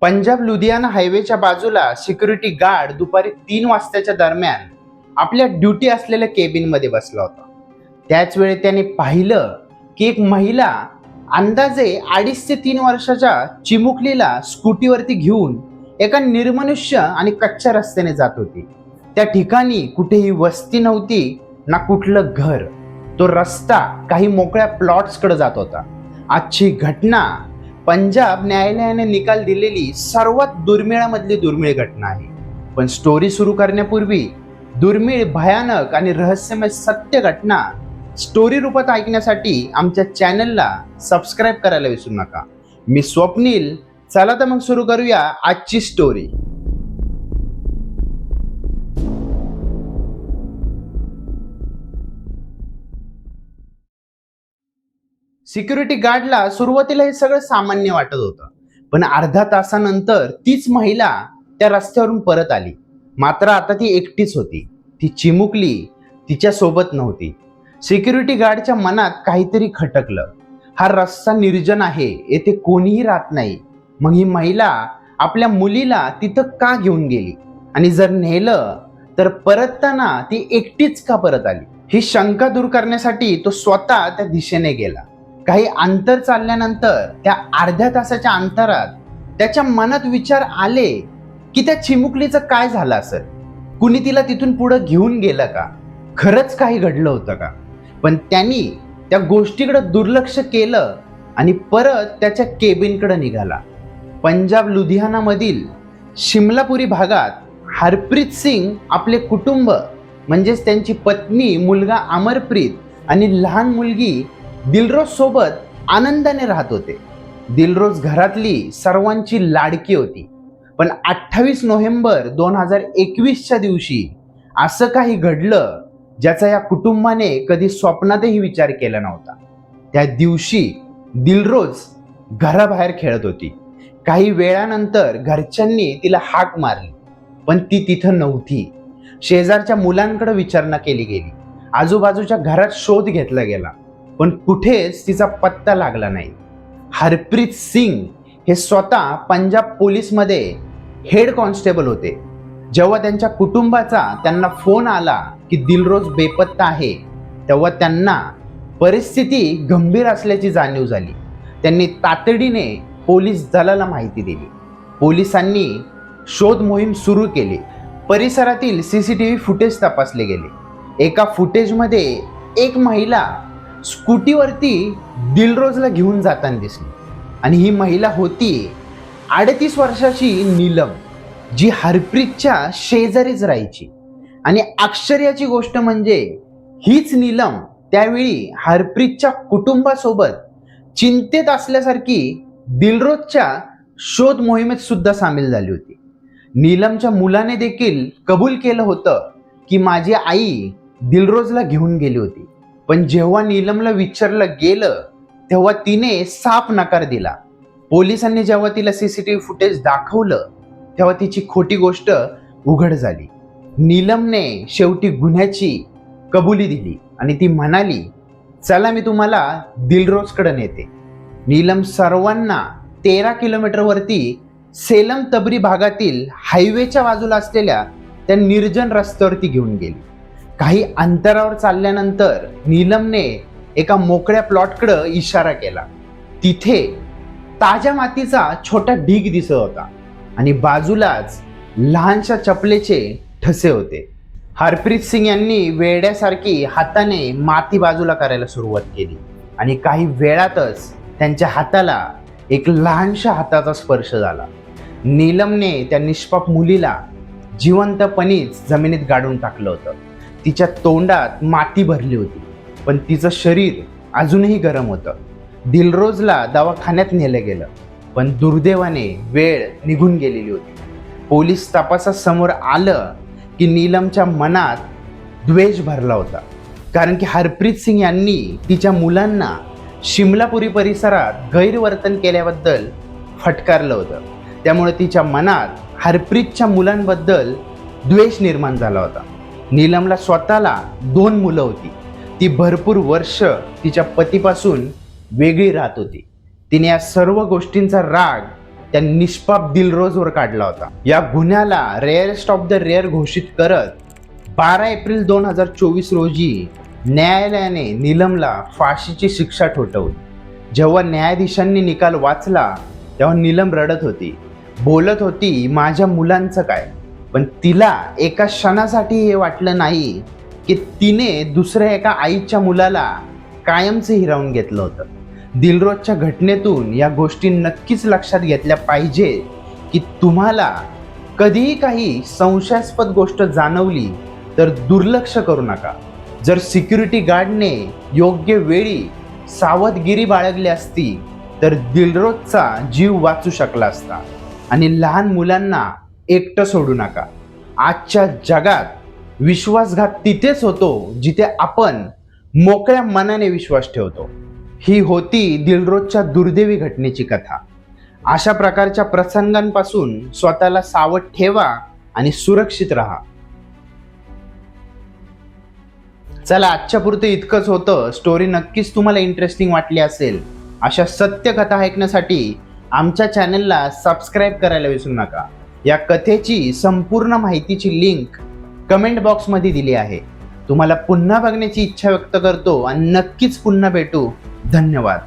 पंजाब लुधियाना हायवेच्या बाजूला security guard दुपारी तीन वाजताच्या दरम्यान आपल्या ड्युटी असलेल्या केबिनमध्ये बसला होता. त्याच वेळी त्याने पाहिलं की एक महिला अंदाजे अडीच ते तीन वर्षाच्या चिमुकलीला स्कूटीवरती घेऊन एका निर्मनुष्य आणि कच्च्या रस्त्याने जात होती. त्या ठिकाणी कुठेही वस्ती नव्हती ना कुठलं घर. तो रस्ता काही मोकळ्या प्लॉट्सकडे जात होता. आजची घटना पंजाब न्यायालयाने निकाल दिलेली सर्वात दुर्मिळामधली दुर्मिळ घटना आहे. पण स्टोरी सुरू करण्यापूर्वी दुर्मिळ भयानक आणि रहस्यमय सत्य घटना स्टोरी रूपात ऐकण्यासाठी आमच्या चॅनलला सबस्क्राईब करायला विसरू नका. मी स्वप्नील चला तर मग सुरू करूया आजची स्टोरी सिक्युरिटी गार्डला सुरुवातीला हे सगळं सामान्य वाटत होतं. पण अर्धा तासानंतर तीच महिला त्या रस्त्यावरून परत आली. मात्र आता ती एकटीच होती. ती चिमुकली तिच्या सोबत नव्हती. सिक्युरिटी गार्डच्या मनात काहीतरी खटकलं. हा रस्ता निर्जन आहे येथे कोणीही राहत नाही. मग ही महिला आपल्या मुलीला तिथं का घेऊन गेली? आणि जर नेलं तर परतताना ती एकटीच का परत आली? ही शंका दूर करण्यासाठी तो स्वतः त्या दिशेने गेला. काही अंतर चालल्यानंतर त्या अर्ध्या तासाच्या अंतरात त्याच्या मनात विचार आले की त्या चिमुकलीचं काय झालं असेल? कुणी तिला तिथून पुढं घेऊन गेलं का? खरंच काही घडलं होतं का? पण त्यांनी त्या गोष्टीकडे दुर्लक्ष केलं आणि परत त्याच्या केबिनकडे निघाला. पंजाब लुधियानामधील शिमलापुरी भागात हरप्रीत सिंग आपले कुटुंब म्हणजेच त्यांची पत्नी मुलगा अमरप्रीत आणि लहान मुलगी दिलरोज सोबत आनंदाने राहत होते. दिलरोज घरातली सर्वांची लाडकी होती. पण अठ्ठावीस नोव्हेंबर दोन हजार एकवीसच्या दिवशी असं काही घडलं ज्याचा या कुटुंबाने कधी स्वप्नातही विचार केला नव्हता. त्या दिवशी दिलरोज घराबाहेर खेळत होती. काही वेळानंतर घरच्यांनी तिला हाक मारली पण ती तिथं नव्हती. शेजारच्या मुलांकडे विचारणा केली गेली. आजूबाजूच्या घरात शोध घेतला गेला. पण कुठेच तिचा पत्ता लागला नाही. हरप्रीत सिंग हे स्वतः पंजाब पोलीसमध्ये हेड कॉन्स्टेबल होते. जेव्हा त्यांच्या कुटुंबाचा त्यांना फोन आला की दिलरोज बेपत्ता आहे तेव्हा त्यांना परिस्थिती गंभीर असल्याची जाणीव झाली. त्यांनी तातडीने पोलीस दलाला माहिती दिली. पोलिसांनी शोध मोहीम सुरू केली. परिसरातील C C T V footage तपासले गेले. एका फुटेजमध्ये एक महिला स्कूटीवरती दिलरोजला घेऊन जाताना दिसली. आणि ही महिला होती अडतीस वर्षाची नीलम जी हरप्रीतच्या शेजारीच राहायची. आणि आश्चर्याची गोष्ट म्हणजे हीच नीलम त्यावेळी हरप्रीतच्या कुटुंबासोबत चिंतेत असल्यासारखी दिलरोजच्या शोध मोहिमेत सुद्धा सामील झाली होती. नीलमच्या मुलाने देखील कबूल केलं होतं की माझी आई दिलरोजला घेऊन गेली होती. पण जेव्हा नीलमला विचारलं गेलं तेव्हा तिने साफ नकार दिला. पोलिसांनी जेव्हा तिला सीसीटीव्ही फुटेज दाखवलं तेव्हा तिची खोटी गोष्ट उघड झाली. नीलमने शेवटी गुन्ह्याची कबुली दिली आणि ती म्हणाली चला मी तुम्हाला दिलरोजकडे नेते. नीलम सर्वांना तेरा किलोमीटरवरती सेलम तबरी भागातील हायवेच्या बाजूला असलेल्या त्या निर्जन रस्त्यावरती घेऊन गेली. काही अंतरावर चालल्यानंतर नीलमने एका मोकळ्या प्लॉटकडं इशारा केला. तिथे ताज्या मातीचा छोटा ढीग दिसत होता आणि बाजूलाच लहानशा चपलेचे ठसे होते. हरप्रीत सिंग यांनी वेड्यासारखी हाताने माती बाजूला करायला सुरुवात केली आणि काही वेळातच त्यांच्या हाताला एक लहानशा हाताचा स्पर्श झाला. नीलमने त्या निष्पाप मुलीला जिवंतपणीच जमिनीत गाडून टाकलं होतं. तिच्या तोंडात माती भरली होती. पण तिचं शरीर अजूनही गरम होतं. दिलरोजला दवाखान्यात नेलं गेलं पण दुर्दैवाने वेळ निघून गेलेली होती. पोलीस तपासासमोर आलं की नीलमच्या मनात द्वेष भरला होता. कारण की हरप्रीत सिंग यांनी तिच्या मुलांना शिमलापुरी परिसरात गैरवर्तन केल्याबद्दल फटकारलं होतं. त्यामुळे तिच्या मनात हरप्रीतच्या मुलांबद्दल द्वेष निर्माण झाला होता. नीलमला स्वतःला दोन मुलं होती. ती भरपूर वर्ष तिच्या पतीपासून वेगळी राहत होती. तिने या सर्व गोष्टींचा राग त्या निष्पाप दिलरोजवर काढला होता. या गुन्ह्याला रेअरेस्ट ऑफ द रेअर घोषित करत बारा एप्रिल दोन हजार चोवीस रोजी न्यायालयाने नीलमला फाशीची शिक्षा ठोठवली. जेव्हा न्यायाधीशांनी निकाल वाचला तेव्हा नीलम रडत होती. बोलत होती माझ्या मुलांचं काय? पण तिला एका क्षणासाठी हे वाटलं नाही की तिने दुसऱ्या एका आईच्या मुलाला कायमचं हिरावून घेतलं होतं. दिलरोजच्या घटनेतून या गोष्टी नक्कीच लक्षात घेतल्या पाहिजे की तुम्हाला कधीही काही संशयास्पद गोष्ट जाणवली तर दुर्लक्ष करू नका. जर सिक्युरिटी गार्डने योग्य वेळी सावधगिरी बाळगली असती तर दिलरोजचा जीव वाचू शकला असता. आणि लहान मुलांना एकटं सोडू नका. आजच्या जगात विश्वासघात तिथेच होतो जिथे आपण मोकळ्या मनाने विश्वास ठेवतो. ही होती दिलरोजच्या दुर्दैवी घटनेची कथा. अशा प्रकारच्या प्रसंगांपासून स्वतःला सावध ठेवा आणि सुरक्षित राहा. चला आजच्या पुरतं इतकंच होतं. स्टोरी नक्कीच तुम्हाला इंटरेस्टिंग वाटली असेल. अशा सत्य कथा ऐकण्यासाठी आमच्या चॅनलला सबस्क्राईब करायला विसरू नका. या कथेची संपूर्ण माहितीची लिंक कमेंट बॉक्समध्ये दिली आहे. तुम्हाला पुन्हा बघण्याची इच्छा व्यक्त करतो आणि नक्कीच पुन्हा भेटू. धन्यवाद.